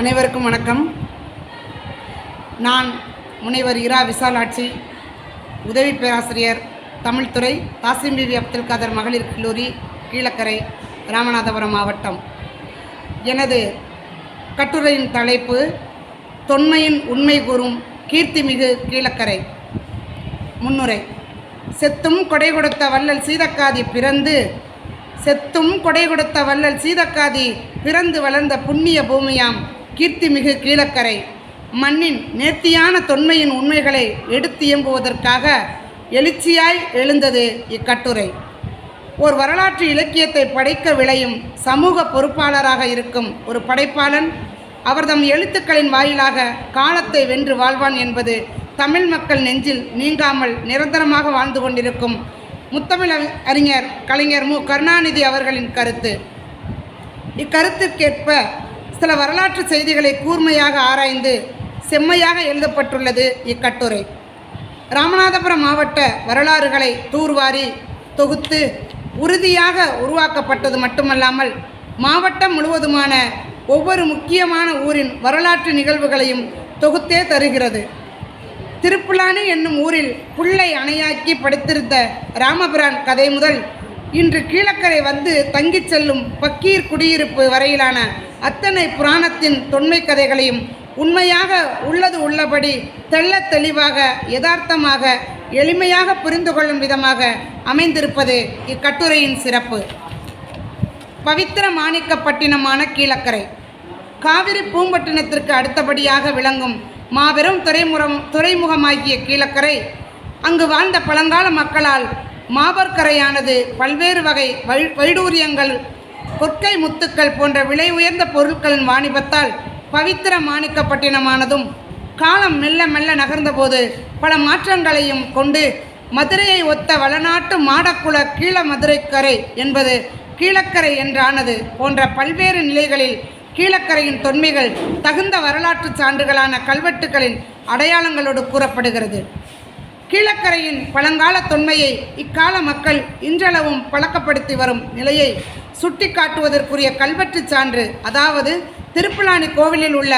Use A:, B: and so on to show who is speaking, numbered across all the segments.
A: அனைவருக்கும் வணக்கம். நான் முனைவர் இரா விசாலாட்சி உதவி பேராசிரியர் தமிழ்துறை தாசிம் பிபி அப்துல் காதர் மகளிர் கல்லூரி கீழக்கரை ராமநாதபுரம் மாவட்டம். எனது கட்டுரையின் தலைப்பு தொன்மையின் உண்மை கூறும் கீர்த்திமிகு கீழக்கரை. முன்னுரை செத்தும் கொடை கொடுத்த வள்ளல் சீதக்காதி பிறந்து செத்தும் கொடை கொடுத்த வள்ளல் சீதக்காதி பிறந்து வளர்ந்த புண்ணிய பூமியாம் கீர்த்திமிகு கீழக்கரை. மண்ணின் நேர்த்தியான தொன்மையின் உண்மைகளை எடுத்து இயங்குவதற்காக எழுச்சியாய் எழுந்தது இக்கட்டுரை. ஒரு வரலாற்று இலக்கியத்தை படைக்க விளையும் சமூக பொறுப்பாளராக இருக்கும் ஒரு படைப்பாளன் அவர்தம் எழுத்துக்களின் வாயிலாக காலத்தை வென்று வாழ்வான் என்பது தமிழ் மக்கள் நெஞ்சில் நீங்காமல் நிரந்தரமாக வாழ்ந்து கொண்டிருக்கும் முத்தமிழ் அறிஞர் கலைஞர் மு. கருணாநிதி அவர்களின் கருத்து. இக்கருத்துக்கேற்ப சில வரலாற்று செய்திகளை கூர்மையாக ஆராய்ந்து செம்மையாக எழுதப்பட்டுள்ளது இக்கட்டுரை. ராமநாதபுரம் மாவட்ட வரலாறுகளை தூர்வாரி தொகுத்து உறுதியாக உருவாக்கப்பட்டது மட்டுமல்லாமல் மாவட்டம் முழுவதுமான ஒவ்வொரு முக்கியமான ஊரின் வரலாற்று நிகழ்வுகளையும் தொகுத்தே தருகிறது. திருப்புலானி என்னும் ஊரில் புள்ளை அணையாக்கி படுத்திருந்த ராமபிரான் கதை முதல் இன்று கீழக்கரை வந்து தங்கிச் செல்லும் பக்கீர் குடியிருப்பு வரையிலான அத்தனை புராணத்தின் தொன்மை கதைகளையும் உண்மையாக உள்ளது உள்ளபடி தெள்ளத் தெளிவாக யதார்த்தமாக எளிமையாக புரிந்து கொள்ளும் விதமாக அமைந்திருப்பது இக்கட்டுரையின் சிறப்பு. பவித்திர மாணிக்கப்பட்டினமான கீழக்கரை. காவிரி பூம்பட்டினத்திற்கு அடுத்தபடியாக விளங்கும் மாபெரும் துறைமுகம் துறைமுகமாகிய கீழக்கரை அங்கு வாழ்ந்த பழங்கால மக்களால் மாபர்கரையானது பல்வேறு வகை வைடூரியங்கள் கொற்கை முத்துக்கள் போன்ற விலை உயர்ந்த பொருட்களின் வாணிபத்தால் பவித்திர மாணிக்கப்பட்டினமானதும் காலம் மெல்ல மெல்ல நகர்ந்தபோது பல மாற்றங்களையும் கொண்டு மதுரையை ஒத்த வளநாட்டு மாடக்குள கீழ மதுரைக்கரை என்பது கீழக்கரை என்றானது போன்ற பல்வேறு நிலைகளில் கீழக்கரையின் தொன்மைகள் தகுந்த வரலாற்று சான்றுகளான கல்வெட்டுகளின் அடையாளங்களோடு கூறப்படுகிறது. கீழக்கரையின் பழங்கால தொன்மையை இக்கால மக்கள் இன்றளவும் பழக்கப்படுத்தி வரும் நிலையை சுட்டிக்காட்டுவதற்குரிய கல்வெட்டுச் சான்று அதாவது திருப்பிலானி கோவிலில் உள்ள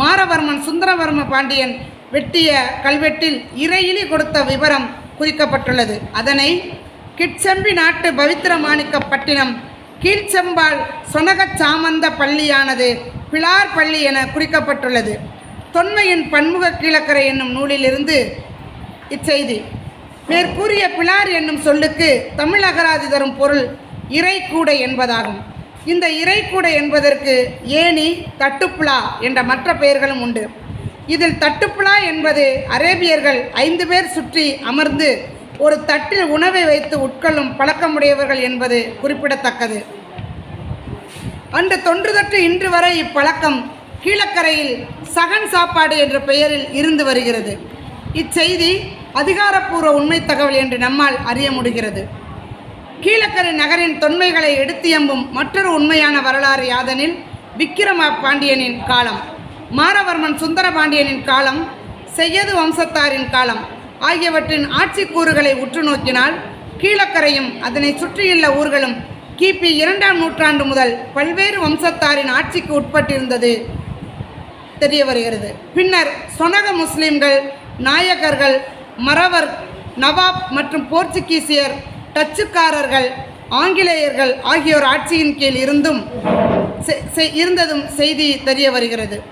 A: மாரவர்மன் சுந்தரவர்ம பாண்டியன் வெட்டிய கல்வெட்டில் இறையிலி கொடுத்த விவரம் குறிக்கப்பட்டுள்ளது. அதனை கிட்செம்பி நாட்டு பவித்திரமாணிக்கப்பட்டினம் கீழ்ச்செம்பால் சொனகச் சாமந்த பள்ளியானது பிளார் பள்ளி என குறிக்கப்பட்டுள்ளது. தொன்மையின் பன்முக கீழக்கரை என்னும் நூலிலிருந்து இச்செய்தி. மேற்கூறிய பிளார் என்னும் சொல்லுக்கு தமிழ் அகராதி தரும் பொருள் இறைக்கூடை என்பதாகும். இந்த இறைக்கூடை என்பதற்கு ஏணி தட்டுப்புலா என்ற மற்ற பெயர்களும் உண்டு. இதில் தட்டுப்புலா என்பது அரேபியர்கள் ஐந்து பேர் சுற்றி அமர்ந்து ஒரு தட்டில் உணவை வைத்து உட்கொள்ளும் பழக்கமுடையவர்கள் என்பது குறிப்பிடத்தக்கது. அன்று தொன்று தொற்று இன்று வரை இப்பழக்கம் கீழக்கரையில் சகன் சாப்பாடு என்ற பெயரில் இருந்து வருகிறது. இச்செய்தி அதிகாரப்பூர்வ உண்மை தகவல் என்று நம்மால் அறிய முடிகிறது. கீழக்கரை நகரின் தொன்மைகளை எடுத்து எம்பும் மற்றொரு உண்மையான வரலாறு யாதெனில் விக்கிரம பாண்டியனின் காலம். மாரவர்மன் சுந்தர பாண்டியனின் காலம் செய்யது வம்சத்தாரின் காலம் ஆகியவற்றின் ஆட்சி கூறுகளை உற்று நோக்கினால் கீழக்கரையும் அதனை சுற்றியுள்ள ஊர்களும் கிபி இரண்டாம் நூற்றாண்டு முதல் பல்வேறு வம்சத்தாரின் ஆட்சிக்கு உட்பட்டிருந்தது தெரிய வருகிறது. பின்னர் சொனக முஸ்லிம்கள் நாயக்கர்கள் மறவர் நவாப் மற்றும் போர்ச்சுகீசியர் டச்சுக்காரர்கள் ஆங்கிலேயர்கள் ஆகியோர் ஆட்சியின் கீழ் இருந்தும் செ- இருந்ததும் செய்தி தெரிய வருகிறது.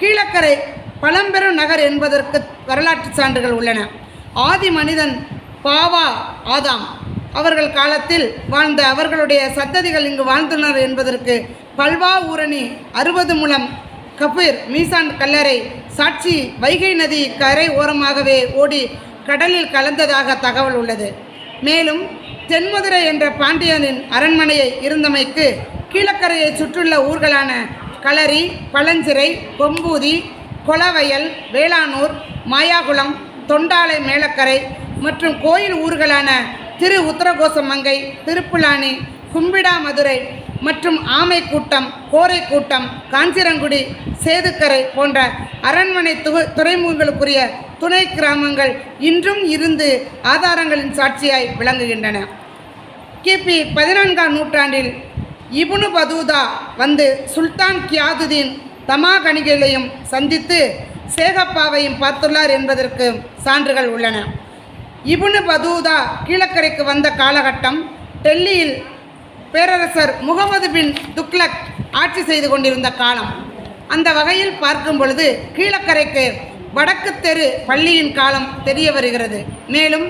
A: கீழக்கரை பழம்பெரும் நகர் என்பதற்கு வரலாற்று சான்றுகள் உள்ளன. ஆதி மனிதன் பாவா ஆதாம். அவர்கள் காலத்தில் வாழ்ந்த அவர்களுடைய சத்ததிகள் இங்கு வாழ்ந்துள்ளனர் என்பதற்கு பல்வா ஊரணி அறுபது முழம் கபீர் மீசான் கல்லறை சாட்சி வைகை நதி கரை ஓரமாகவே ஓடி கடலில் கலந்ததாக தகவல் உள்ளது. மேலும் தென்மதுரை என்ற பாண்டியனின் அரண்மனையை இருந்தமைக்கு கீழக்கரையை சுற்றுள்ள ஊர்களான களரி பழஞ்சிறை கொம்பூதி கொலவயல் வேளானூர் மாயாகுளம் தொண்டாலை மேலக்கரை மற்றும் கோயில் ஊர்களான திரு உத்தரகோசமங்கை திருப்புலானி கும்பிடாமதுரை மற்றும் ஆமை கூட்டம் கோரை கூட்டம் காஞ்சிரங்குடி சேதுக்கரை போன்ற அரண்மனை துகு துறைமுகங்களுக்குரிய துணை கிராமங்கள் இன்றும் இருந்து ஆதாரங்களின் சாட்சியாய் விளங்குகின்றன. கிபி பதினான்காம் நூற்றாண்டில் இபுனு பதூதா வந்து சுல்தான் கியாதுதீன் தமாகணிகளையும் சந்தித்து சேகப்பாவையும் பார்த்துள்ளார் என்பதற்கு சான்றுகள் உள்ளன. இபுனு பதூதா கீழக்கரைக்கு வந்த காலகட்டம் டெல்லியில் பேரரசர் முகமது பின் துக்லக் ஆட்சி செய்து கொண்டிருந்த காலம். அந்த வகையில் பார்க்கும் பொழுது கீழக்கரைக்கு வடக்கு தெரு பள்ளியின் காலம் தெரிய வருகிறது. மேலும்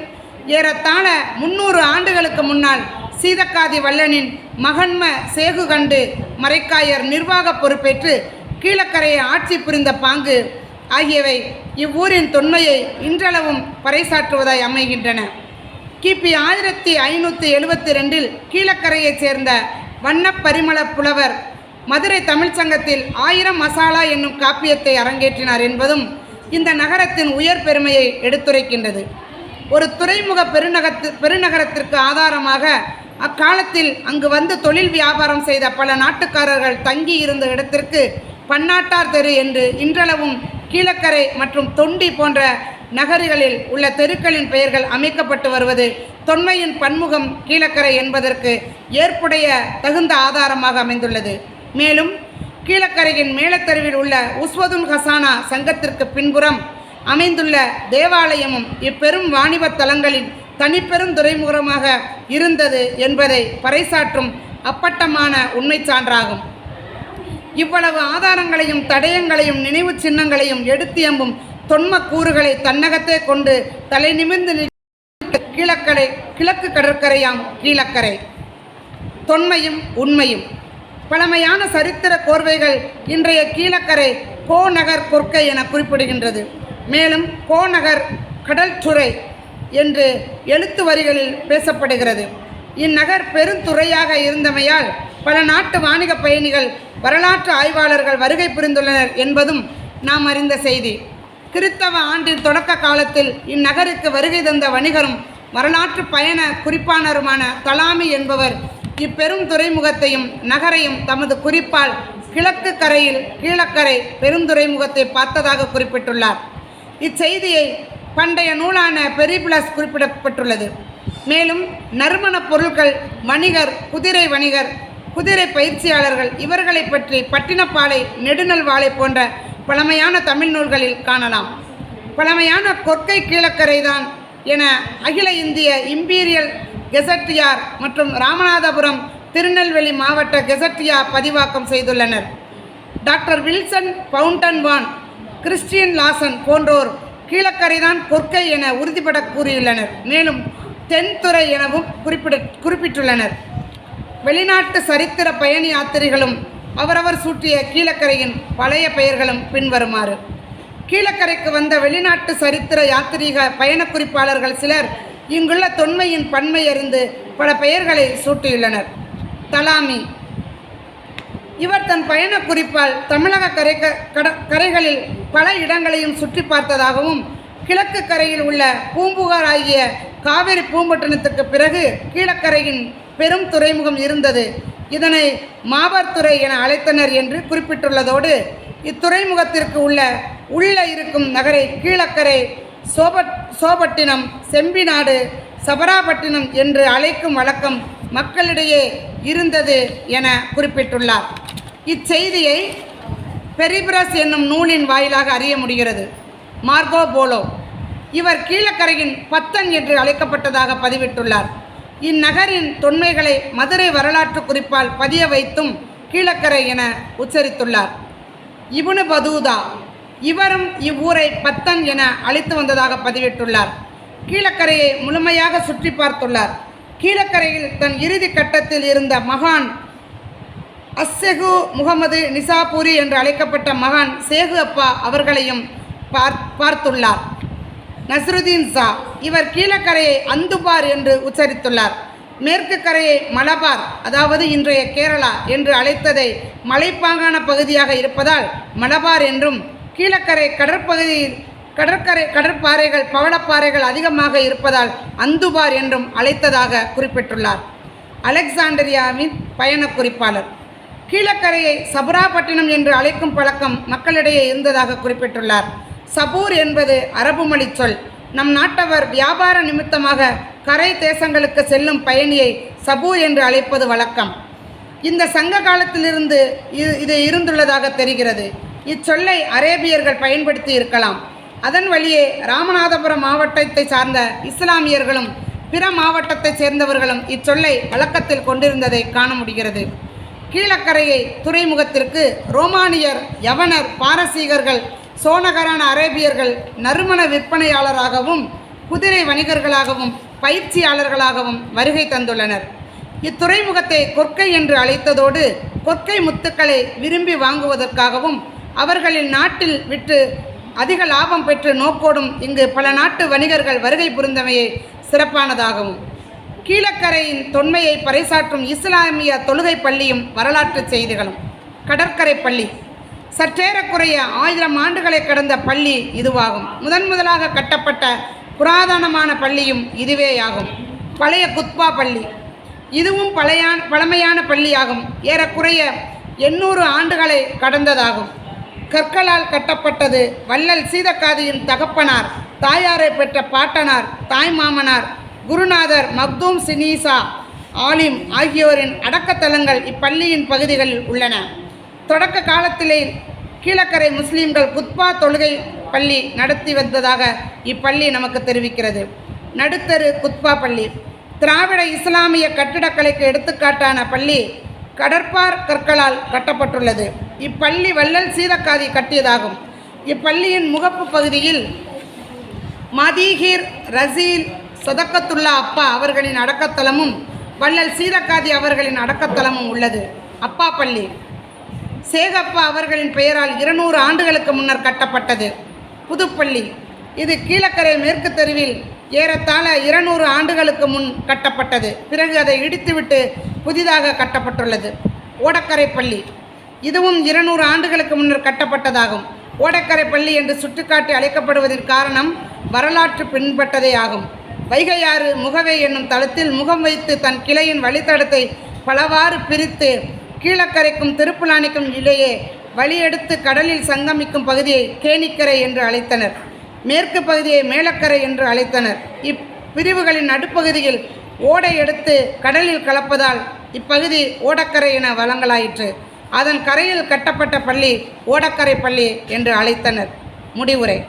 A: ஏறத்தாழ முன்னூறு ஆண்டுகளுக்கு முன்னால் சீதக்காதி வல்லனின் மகன்ம சேகு கண்டு மரைக்காயர் நிர்வாக பொறுப்பேற்று கீழக்கரையை ஆட்சி புரிந்த பாங்கு ஆகியவை இவ்வூரின் தொன்மையை இன்றளவும் பறைசாற்றுவதாய் அமைகின்றன. கிபி ஆயிரத்தி ஐநூற்றி எழுபத்தி ரெண்டில் கீழக்கரையைச் சேர்ந்த வண்ணப்பரிமள புலவர் மதுரை தமிழ்ச் சங்கத்தில் ஆயிரம் மசாலா என்னும் காப்பியத்தை அரங்கேற்றினார் என்பதும் இந்த நகரத்தின் உயர் பெருமையை எடுத்துரைக்கின்றது. ஒரு துறைமுக பெருநகத்து பெருநகரத்திற்கு ஆதாரமாக அக்காலத்தில் அங்கு வந்து தொழில் வியாபாரம் செய்த பல நாட்டுக்காரர்கள் தங்கி இருந்த இடத்திற்கு பன்னாட்டார் தெரு என்று இன்றளவும் கீழக்கரை மற்றும் தொண்டி போன்ற நகரிகளில் உள்ள தெருக்களின் பெயர்கள் அமைக்கப்பட்டு வருவது தொன்மையின் பன்முகம் கீழக்கரை என்பதற்கு ஏற்புடைய தகுந்த ஆதாரமாக அமைந்துள்ளது. மேலும் கீழக்கரையின் மேலத்தருவில் உள்ள உஸ்வதுல் ஹசானா சங்கத்திற்கு பின்புறம் அமைந்துள்ள தேவாலயமும் இப்பெரும் வாணிபத் தலங்களின் தனிப்பெரும் துறைமுகமாக இருந்தது என்பதை பறைசாற்றும் அப்பட்டமான உண்மை சான்றாகும். இவ்வளவு ஆதாரங்களையும் தடயங்களையும் நினைவு சின்னங்களையும் எடுத்தியம்பும் தொன்ம கூறுகளை தன்னகத்தே கொண்டு தலை நிமிர்ந்து நிற்க கீழக்கரை கிழக்கு கடற்கரையாம் கீழக்கரை. தொன்மையும் உண்மையும். பழமையான சரித்திர கோர்வைகள் இன்றைய கீழக்கரை கோநகர் கொற்கை என குறிப்பிடுகின்றது. மேலும் கோநகர் கடல்துறை என்று எழுத்து வரிகளில் பேசப்படுகிறது. இந்நகர் பெருந்துறையாக இருந்தமையால் பல நாட்டு வாணிக பயணிகள் வரலாற்று ஆய்வாளர்கள் வருகை புரிந்துள்ளனர் என்பதும் நாம் அறிந்த செய்தி. கிறித்தவ ஆண்டின் தொடக்க காலத்தில் இந்நகருக்கு வருகை தந்த வணிகரும் வரலாற்று பயண குறிப்பானருமான தலாமி என்பவர் இப்பெரும் துறைமுகத்தையும் நகரையும் தமது குறிப்பால் கிழக்கு கரையில் கீழக்கரை பெருந்துறைமுகத்தை பார்த்ததாக குறிப்பிட்டுள்ளார். இச்செய்தியை பண்டைய நூலான பெரிபிளஸ் குறிப்பிடப்பட்டுள்ளது. மேலும் நறுமணப் பொருட்கள் வணிகர் குதிரை வணிகர் குதிரை பயிற்சியாளர்கள் இவர்களை பற்றி பட்டினப்பாலை நெடுநல்வாளை போன்ற பழமையான தமிழ் நூல்களில் காணலாம். பழமையான கொற்கை கீழக்கரைதான் என அகில இந்திய இம்பீரியல் கெசட்டியார் மற்றும் ராமநாதபுரம் திருநெல்வேலி மாவட்ட கெசட்டியார் பதிவாக்கம் செய்துள்ளனர். Doctor Wilson Fountain Van Christian Lassen போன்றோர் கீழக்கரைதான் கொற்கை என உறுதிபட கூறியுள்ளனர். மேலும் தென்துறை எனவும் குறிப்பிட குறிப்பிட்டுள்ளனர். வெளிநாட்டு சரித்திர பயணி யாத்திரைகளும் அவரவர் சூட்டிய கீழக்கரையின் பழைய பெயர்களும் பின்வருமாறு. கீழக்கரைக்கு வந்த வெளிநாட்டு சரித்திர யாத்திரீக பயணக் குறிப்பாளர்கள் சிலர் இங்குள்ள தொன்மையின் பன்மை அறிந்து பல பெயர்களை சூட்டியுள்ளனர். தலாமி. இவர் தன் பயண குறிப்பால் தமிழக கரை கட கரைகளில் பல இடங்களையும் சுற்றி பார்த்ததாகவும் கிழக்கு கரையில் உள்ள பூம்புகார் ஆகிய காவிரி பூம்பட்டினத்துக்கு பிறகு கீழக்கரையின் பெரும் துறைமுகம் இருந்தது. இதனை மாபர்துறை என அழைத்தனர் என்று குறிப்பிட்டுள்ளதோடு இத்துறைமுகத்திற்கு உள்ள உள்ளே இருக்கும் நகரை கீழக்கரை சோபட் சோபட்டினம் செம்பிநாடு சபராபட்டினம் என்று அழைக்கும் வழக்கம் மக்களிடையே இருந்தது என குறிப்பிட்டுள்ளார். இச்செய்தியை பெரிபிரஸ் என்னும் நூலின் வாயிலாக அறிய முடிகிறது. Marco Polo. இவர் கீழக்கரையின் பத்தன் என்று அழைக்கப்பட்டதாக பதிவிட்டுள்ளார். இந்நகரின் தொன்மைகளை மதுரை வரலாற்று குறிப்பால் பதிய வைத்தும் கீழக்கரை என உச்சரித்துள்ளார். இப்னு பதூதா இவரும் இவ்வூரை பத்தன் என அழைத்து வந்ததாக பதிவிட்டுள்ளார். கீழக்கரையை முழுமையாக சுற்றி பார்த்துள்ளார். கீழக்கரையில் தன் இறுதி கட்டத்தில் இருந்த மகான் அஸ்ஸெகு முகமது நிசாபூரி என்று அழைக்கப்பட்ட மகான் சேகு அப்பா அவர்களையும் பார் பார்த்துள்ளார். நஸ்ருதீன் ஷா இவர் கீழக்கரையை அந்துபார் என்று உச்சரித்துள்ளார். மேற்கு கரையை மலபார் அதாவது இன்றைய கேரளா என்று அழைத்ததை மலைப்பாங்கான பகுதியாக இருப்பதால் மலபார் என்றும் கீழக்கரை கடற்பகுதியில் கடற்கரை கடற்பாறைகள் பவளப்பாறைகள் அதிகமாக இருப்பதால் அந்துபார் என்றும் அழைத்ததாக குறிப்பிட்டுள்ளார். அலெக்சாண்டரியாவின் பயண குறிப்பாளர் கீழக்கரையை சபுராபட்டினம் என்று அழைக்கும் பழக்கம் மக்களிடையே இருந்ததாக குறிப்பிட்டுள்ளார். சபூர் என்பது அரபு மொழி சொல். நம் நாட்டவர் வியாபார நிமித்தமாக கரை தேசங்களுக்கு செல்லும் பயணியை சபூர் என்று அழைப்பது வழக்கம். இந்த சங்க காலத்திலிருந்து இது இது இருந்துள்ளதாக தெரிகிறது. இச்சொல்லை அரேபியர்கள் பயன்படுத்தி இருக்கலாம். அதன் வழியே ராமநாதபுரம் மாவட்டத்தை சார்ந்த இஸ்லாமியர்களும் பிற மாவட்டத்தைச் சேர்ந்தவர்களும் இச்சொல்லை வழக்கத்தில் கொண்டிருந்ததை காண முடிகிறது. கீழக்கரையை துறைமுகத்திற்கு ரோமானியர் யவனர் பாரசீகர்கள் சோனகரான அரேபியர்கள் நறுமண விற்பனையாளராகவும் குதிரை வணிகர்களாகவும் பயிற்சியாளர்களாகவும் வருகை தந்துள்ளனர். இத்துறைமுகத்தை கொற்கை என்று அழைத்ததோடு கொற்கை முத்துக்களை விரும்பி வாங்குவதற்காகவும் அவர்களின் நாட்டில் விட்டு அதிக லாபம் பெற்று நோக்கோடும் இங்கு பல நாட்டு வணிகர்கள் வருகை புரிந்தமையை சிறப்பானதாகவும் கீழக்கரையின் தொன்மையை பறைசாற்றும் இஸ்லாமிய தொழுகை பள்ளியும் வரலாற்று செய்திகளும். கடற்கரை பள்ளி சற்றேறக்குறைய ஆயிரம் ஆண்டுகளை கடந்த பள்ளி இதுவாகும். முதன் முதலாக கட்டப்பட்ட புராதனமான பள்ளியும் இதுவேயாகும். பழைய குத்பா பள்ளி. இதுவும் பழையான் பழமையான பள்ளியாகும். ஏறக்குறைய எண்ணூறு ஆண்டுகளை கடந்ததாகும். கற்களால் கட்டப்பட்டது வள்ளல் சீதக்காதியின் தகப்பனார் தாயாரை பெற்ற பாட்டனார் தாய்மாமனார் குருநாதர் மக்தூம் சினீசா ஆலிம் ஆகியோரின் அடக்கத்தலங்கள் இப்பள்ளியின் பகுதிகளில் உள்ளன. தொடக்க காலத்திலே கீழக்கரை முஸ்லீம்கள் குத்பா தொழுகை பள்ளி நடத்தி வந்ததாக இப்பள்ளி நமக்கு தெரிவிக்கிறது. நடுத்தரு குத்பா பள்ளி. திராவிட இஸ்லாமிய கட்டிடக்கலைக்கு எடுத்துக்காட்டான பள்ளி கடற்பார் கற்களால் கட்டப்பட்டுள்ளது. இப்பள்ளி வள்ளல் சீதக்காதி கட்டியதாகும். இப்பள்ளியின் முகப்பு பகுதியில் மதீஹிர் ரசீல் சொதக்கத்துல்லா அப்பா அவர்களின் அடக்கத்தலமும் வள்ளல் சீதக்காதி அவர்களின் அடக்கத்தலமும் உள்ளது. அப்பா பள்ளி. சேகப்பா அவர்களின் பெயரால் இருநூறு ஆண்டுகளுக்கு முன்னர் கட்டப்பட்டது. புதுப்பள்ளி. இது கீழக்கரை மேற்கு தெருவில் ஏறத்தாழ இருநூறு ஆண்டுகளுக்கு முன் கட்டப்பட்டது. பிறகு அதை இடித்துவிட்டு புதிதாக கட்டப்பட்டுள்ளது. ஓடக்கரை பள்ளி இதுவும் இருநூறு ஆண்டுகளுக்கு முன்னர் கட்டப்பட்டதாகும். ஓடக்கரை பள்ளி என்று சுட்டுக்காட்டி அழைக்கப்படுவதன் காரணம் வரலாற்று பின்பற்றதே ஆகும். வைகையாறு முகவை என்னும் தளத்தில் முகம் வைத்து தன் கிளையின் வழித்தடத்தை பலவாறு பிரித்து கீழக்கரைக்கும் திருப்புலானிக்கும் இடையே வழியெடுத்து கடலில் சங்கமிக்கும் பகுதியை கேணிக்கரை என்று அழைத்தனர். மேற்கு பகுதியை மேலக்கரை என்று அழைத்தனர். இப்பிரிவுகளின் நடுப்பகுதியில் ஓடை எடுத்து கடலில் கலப்பதால் இப்பகுதி ஓடக்கரை என வளங்களாயிற்று அதன் கரையில் கட்டப்பட்ட பள்ளி ஓடக்கரை பள்ளி என்று அழைத்தனர். முடிவுரை.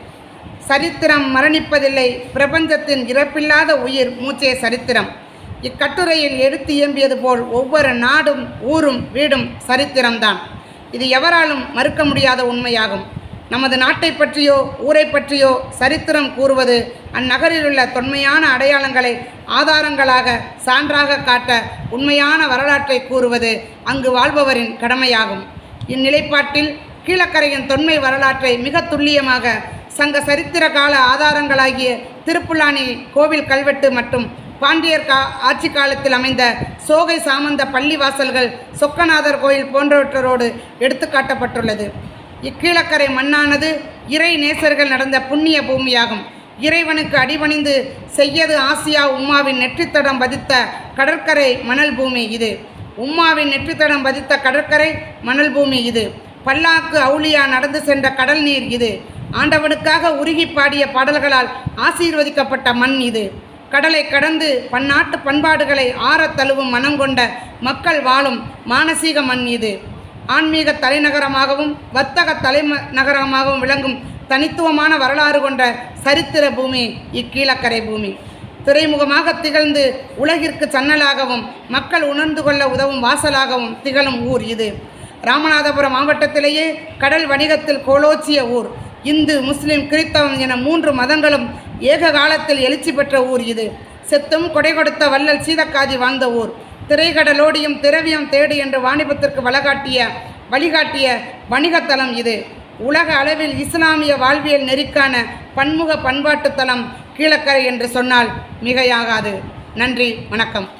A: சரித்திரம் மரணிப்பதில்லை. பிரபஞ்சத்தின் இறப்பில்லாத உயிர் மூச்சே சரித்திரம். இக்கட்டுரையில் எடுத்து இயம்பியது போல் ஒவ்வொரு நாடும் ஊரும் வீடும் சரித்திரம்தான். இது எவராலும் மறுக்க முடியாத உண்மையாகும். நமது நாட்டை பற்றியோ ஊரை பற்றியோ சரித்திரம் கூறுவது அந்நகரில் உள்ள தொன்மையான அடையாளங்களை ஆதாரங்களாக சான்றாக காட்ட உண்மையான வரலாற்றை கூறுவது அங்கு வாழ்பவரின் கடமையாகும். இந்நிலைப்பாட்டில் கீழக்கரையின் தொன்மை வரலாற்றை மிக துல்லியமாக சங்க சரித்திர கால ஆதாரங்களாகிய திருப்புலானி கோவில் கல்வெட்டு மற்றும் பாண்டியர் கா ஆட்சி காலத்தில் அமைந்த சோகை சாமந்த பள்ளிவாசல்கள் சொக்கநாதர் கோயில் போன்றவற்றோடு எடுத்துக்காட்டப்பட்டுள்ளது. இக்கீழக்கரை மண்ணானது இறை நேசர்கள் நடந்த புண்ணிய பூமியாகும். இறைவனுக்கு அடிபணிந்து செய்யது ஆசியா உம்மாவின் நெற்றித்தடம் பதித்த கடற்கரை மணல் பூமி இது. உம்மாவின் நெற்றித்தடம் பதித்த கடற்கரை மணல் பூமி இது. பல்லாக்கு அவுளியா நடந்து சென்ற கடல் நீர் இது. ஆண்டவனுக்காக உருகி பாடிய பாடல்களால் ஆசீர்வதிக்கப்பட்ட மண் இது. கடலை கடந்து பன்னாட்டு பண்பாடுகளை ஆறத் தழுவும் மனம் கொண்ட மக்கள் வாழும் மானசீக மண் இது. ஆன்மீக தலைநகரமாகவும் வர்த்தக தலைம நகரமாகவும் விளங்கும் தனித்துவமான வரலாறு கொண்ட சரித்திர பூமி இக்கீழக்கரை பூமி. துறைமுகமாக திகழ்ந்து உலகிற்கு சன்னலாகவும் மக்கள் உணர்ந்து கொள்ள உதவும் வாசலாகவும் திகழும் ஊர் இது. ராமநாதபுரம் மாவட்டத்திலேயே கடல் வணிகத்தில் கோலோச்சிய ஊர். இந்து முஸ்லிம் கிறித்தவம் என மூன்று மதங்களும் ஏக காலத்தில் எழுச்சி பெற்ற ஊர் இது. செத்தும் கொடை கொடுத்த வள்ளல் சீதக்காதி வாழ்ந்த ஊர். திரைகடலோடியும் திரவியம் தேடு என்று வாணிபத்திற்கு வழிகாட்டிய வழிகாட்டிய வணிகத்தலம் இது. உலக அளவில் இஸ்லாமிய வாழ்வியல் நெறிக்கான பன்முக பண்பாட்டுத்தலம் கீழக்கரை என்று சொன்னால் மிகையாகாது. நன்றி வணக்கம்.